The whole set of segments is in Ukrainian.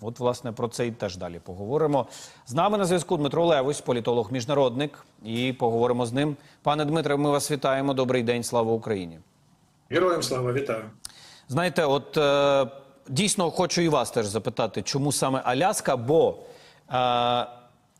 От, власне, про це і теж далі поговоримо. З нами на зв'язку Дмитро Левось, політолог міжнародник, і поговоримо з ним. Пане Дмитре, ми вас вітаємо. Добрий день, слава Україні. Героям слава, вітаю. Знаєте, от е, дійсно хочу і вас теж запитати, чому саме Аляска? Бо е,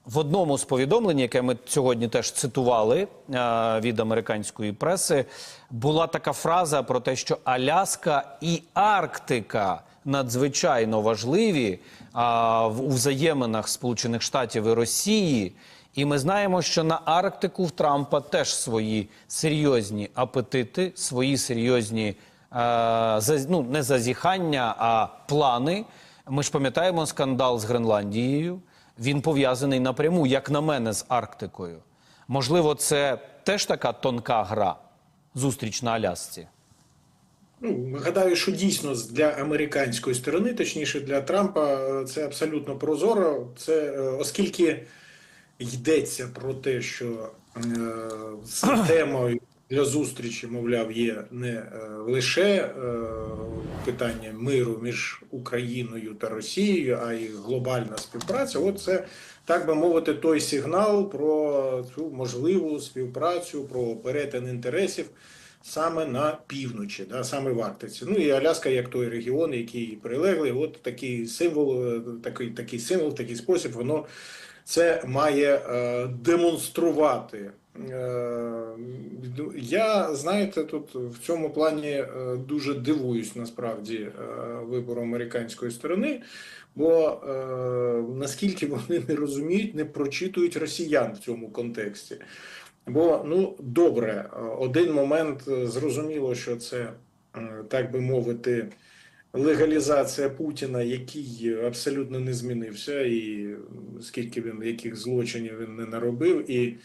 в одному з повідомлень, яке ми сьогодні теж цитували е, від американської преси, була така фраза про те, що Аляска і Арктика надзвичайно важливі а, в у взаєминах Сполучених Штатів і Росії. І ми знаємо, що на Арктику в Трампа теж свої серйозні апетити, свої серйозні е, за- ну, не зазіхання, а плани. Ми ж пам'ятаємо скандал з Гренландією. Він пов'язаний напряму, як на мене, з Арктикою. Можливо, це теж така тонка гра зустріч на Алясці. Ну, гадаю, що дійсно для американської сторони, точніше для Трампа, е, це абсолютно прозоро. Це е, оскільки йдеться про те, що е, з темою для зустрічі, мовляв, є не е, лише е, питання миру між Україною та Росією, а й глобальна співпраця. От це так би мовити, той сигнал про цю можливу співпрацю, про перетин інтересів. Саме на півночі, да, саме в Арктиці. Ну і Аляска як той регіон, який прилеглий, от такий символ, е, такий, такий символ, такий спосіб, воно це має е, демонструвати. Е, я, знаєте, тут в цьому плані е, дуже дивуюсь насправді вибору американської сторони, бо наскільки вони не розуміють, не прочитують росіян в цьому контексті. Бо ну добре, е, один момент е, зрозуміло, що це е, так би мовити, легалізація Путіна, який абсолютно не змінився, і скільки він яких злочинів він не наробив, і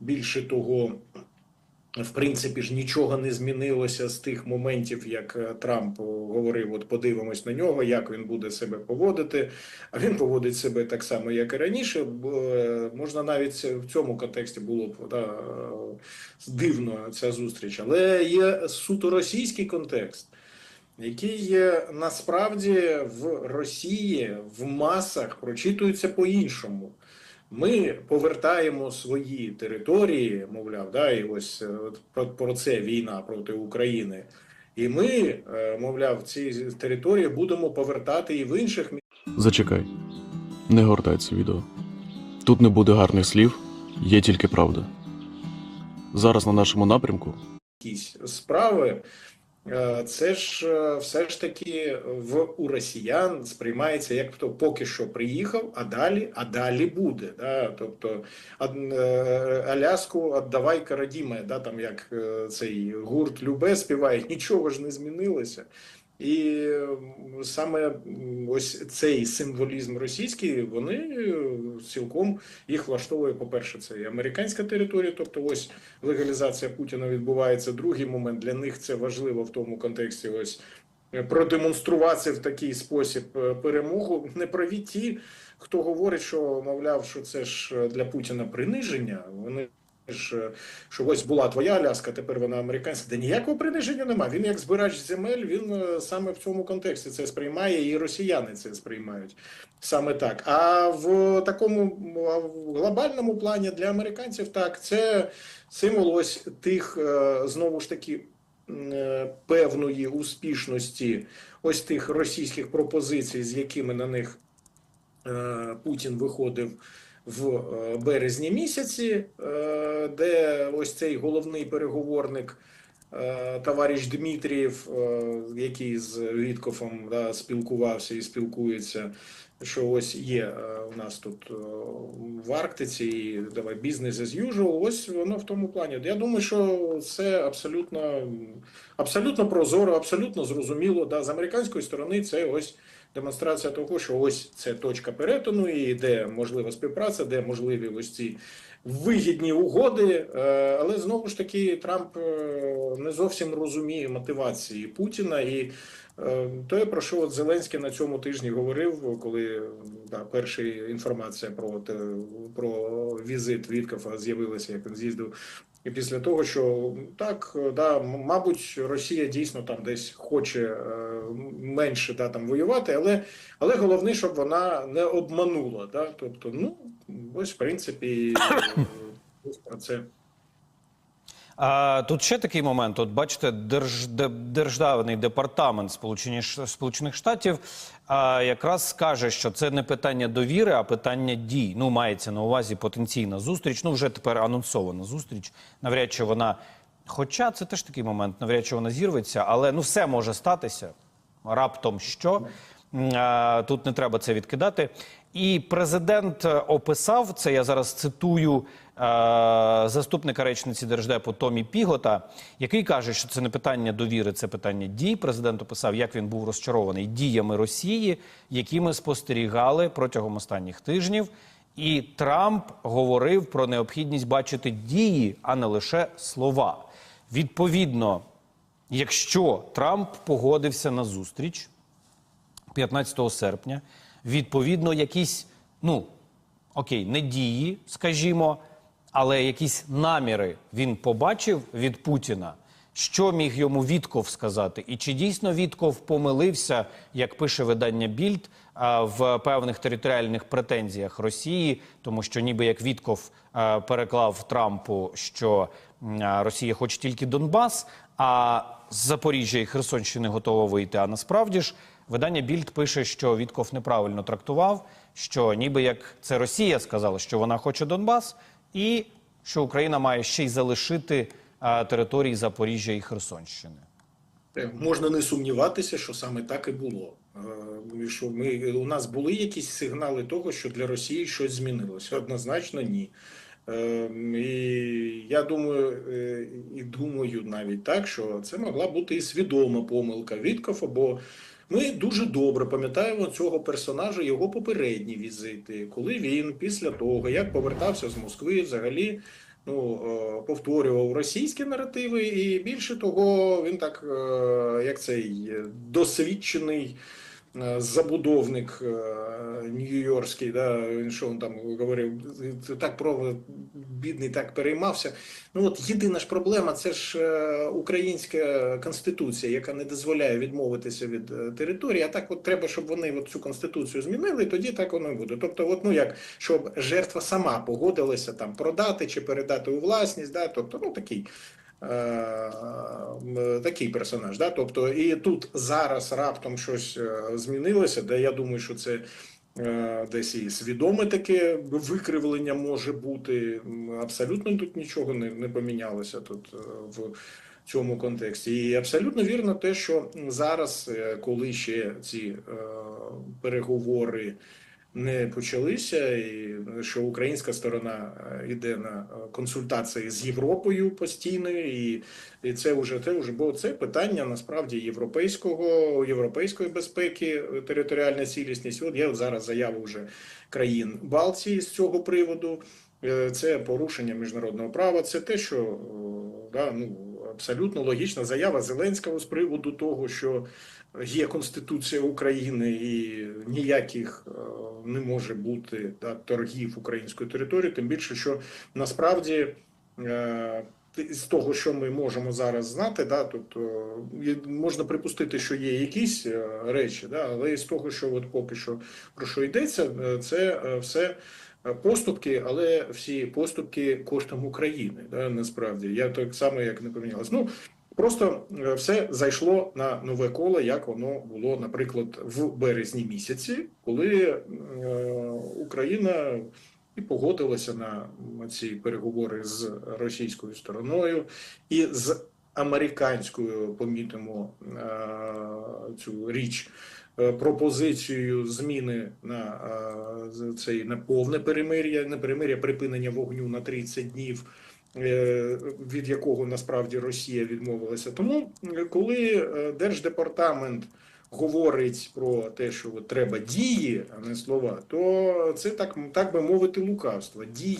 більше того, в принципі ж нічого не змінилося з тих моментів, як е, Трамп говорив: от подивимось на нього, як він буде себе поводити. А він поводить себе так само, як і раніше. Е, можна навіть в цьому контексті було б да, е, дивно ця зустріч, але є суто російський контекст. Який насправді в Росії в масах прочитується по-іншому. Ми повертаємо свої території, мовляв, да, і ось е, про, про це війна проти України. І ми, е, мовляв, ці території будемо повертати і в інших Зачекай, не гортай це відео. Тут не буде гарних слів, є тільки правда. Зараз на нашому напрямку якісь справи. Е, Це ж е, все ж таки в у росіян сприймається як хто поки що приїхав, а далі, а далі буде. Да? Тобто е, Аляску віддавай Карадіме, да? там як цей гурт Любе співає, нічого ж не змінилося. І саме ось цей символізм російський, вони е, цілком їх влаштовує, по-перше, це і американська територія, тобто ось легалізація Путіна відбувається. Другий момент для них це важливо в тому контексті. Ось е, продемонструвати в такий спосіб е, перемогу. Не праві ті, хто говорить, що мовляв, що це ж для Путіна приниження. Вони що ось була твоя Аляска, тепер вона американська. Де ніякого приниження немає. Він як збирач земель, він е, саме в цьому контексті це сприймає, і росіяни це сприймають саме так. А в такому в глобальному плані для американців так це символ ось тих е, знову ж таки е, певної успішності ось тих російських пропозицій, з якими на них е, Путін виходив в е, березні місяці, е, де ось цей головний переговорник. е, Товариш Дмитрієв, який з Віткофом да, спілкувався і спілкується, що ось є е, у нас тут е, в Арктиці, і давай бізнес as usual, ось воно в тому плані. Я думаю, що це абсолютно, абсолютно прозоро, абсолютно зрозуміло. Да, з американської сторони це ось демонстрація того, що ось це точка перетину, і де можлива співпраця, де можливі ось ці вигідні угоди. Е, Але знову ж таки Трамп не зовсім розуміє мотивації Путіна і. Е, То, про що от Зеленський на цьому тижні говорив, коли да, перша інформація про, те- про візит Віткофа з'явилася, як він з'їздив І після того, що так, да, мабуть, Росія дійсно там десь хоче е, менше да, там воювати, але, але головне, щоб вона не обманула. Да? Тобто, ну, ось, в принципі, про це. А, тут ще такий момент. От бачите, Держ, Де- Державний департамент Сполучені, Сполучених Штатів а, якраз каже, що це не питання довіри, а питання дій. Ну, мається на увазі потенційна зустріч. Ну, вже тепер анонсована зустріч. Навряд чи вона. Хоча це теж такий момент, навряд чи вона зірветься, але ну все може статися. Раптом що. Тут не треба це відкидати. І президент е, описав це. Я зараз цитую е, заступника речниці держдепу Томі Пігота, який каже, що це не питання довіри, це питання дій. Президент описав, як він був розчарований діями Росії, які ми спостерігали протягом останніх тижнів. І Трамп говорив про необхідність бачити дії, а не лише слова. Відповідно, якщо Трамп погодився на зустріч 15 серпня, відповідно, якісь, ну окей, не дії, скажімо, але якісь наміри він побачив від Путіна. Що міг йому Вітков сказати? І чи дійсно Вітков помилився, як пише видання Більд, в певних територіальних претензіях Росії, тому що ніби як Вітков переклав Трампу, що Росія хоче тільки Донбас, а Запоріжжя і Херсонщини готова вийти. А насправді ж видання Більд пише, що Вітков неправильно трактував, що ніби як це Росія сказала, що вона хоче Донбас, і що Україна має ще й залишити території Запоріжжя і Херсонщини. Можна не сумніватися, що саме так і було. Що ми у нас були якісь сигнали того, що для Росії щось змінилося? Однозначно, ні. Е, І я думаю, е, і думаю навіть так, що це могла бути і свідома помилка Віткофа, бо ми дуже добре пам'ятаємо цього персонажа, його попередні візити, коли він після того, як повертався з Москви, взагалі ну, е, повторював російські наративи, і більше того, він так, е, як цей е, досвідчений забудовник е, нью-йоркський, да, він що він там говорив, так про бідний так переймався. Ну от єдина ж проблема, це ж е, українська конституція, яка не дозволяє відмовитися від е, території. А так, от треба, щоб вони от цю конституцію змінили, і тоді так воно і буде. Тобто, от ну як щоб жертва сама погодилася там продати чи передати у власність, да, тобто, ну такий. Е, Такий персонаж, да, тобто, і тут зараз раптом щось е, змінилося, де я думаю, що це е, десь і свідоме таке викривлення може бути. Абсолютно тут нічого не, не помінялося тут в цьому контексті. І абсолютно вірно те, що зараз, коли ще ці переговори не почалися, і що українська сторона е, йде на е, консультації з Європою постійно, і, і це вже це вже бо це питання насправді європейського європейської безпеки, е, територіальна цілісність. От от зараз заяви вже країн Балтії з цього приводу. Е, Це порушення міжнародного права. Це те, що е, да, ну абсолютно логічна заява Зеленського з приводу того, що є Конституція України і ніяких е, не може бути да, торгів української території, тим більше, що насправді. е, З того, що ми можемо зараз знати, да, тобто можна припустити, що є якісь е, речі, да, але з того, що от поки що про що йдеться, це все поступки, але всі поступки коштом України. Да, насправді я так само як не помінялось. Ну Просто е, все зайшло на нове коло, як воно було, наприклад, в березні місяці, коли е, Україна і погодилася на ці переговори з російською стороною і з американською, помітимо е, цю річ. е, Пропозицією зміни на е, цей на повне перемир'я, не перемир'я припинення вогню на 30 днів, від якого насправді Росія відмовилася. Тому, коли Держдепартамент говорить про те, що треба дії, а не слова, то це так, так би мовити, лукавство. Дій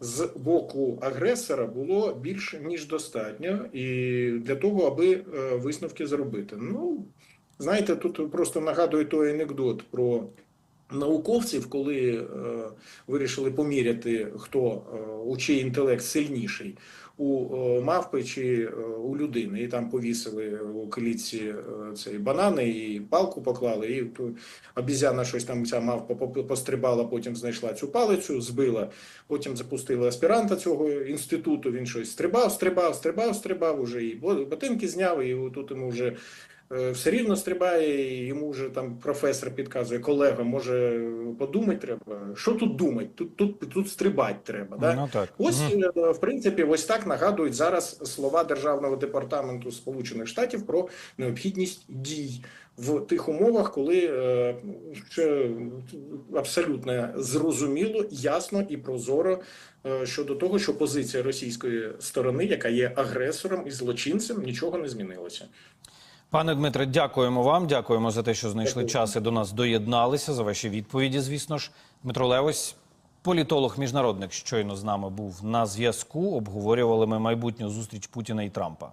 з боку агресора було більше ніж достатньо, і для того, аби е, висновки зробити. Ну знаєте, тут просто нагадую той анекдот про науковців, коли е, вирішили поміряти, хто е, у чий інтелект сильніший. У е, мавпи чи е, у людини, і там повісили у клітці е, цей банани і палку поклали, і обізяна щось там ця мавпа пострибала, потім знайшла цю палицю, збила, потім запустили аспіранта цього інституту. Він щось стрибав, стрибав, стрибав, стрибав уже і бо- ботинки зняв, і тут йому вже все рівно стрибає, і йому вже там професор підказує, колега, може подумати треба. Що тут думати? Тут тут тут стрибати треба. Да? Ну так. Ось е, в принципі, ось так нагадують зараз слова Державного департаменту Сполучених Штатів про необхідність дій в тих умовах, коли е, ще абсолютно зрозуміло, ясно і прозоро е, щодо того, що позиція російської сторони, яка є агресором і злочинцем, нічого не змінилося. Пане Дмитре, дякуємо вам. Дякуємо за те, що знайшли Дякую. час і до нас доєдналися за ваші відповіді. Звісно ж, Дмитро Левось, політолог міжнародник, щойно з нами був на зв'язку. Обговорювали ми майбутню зустріч Путіна і Трампа.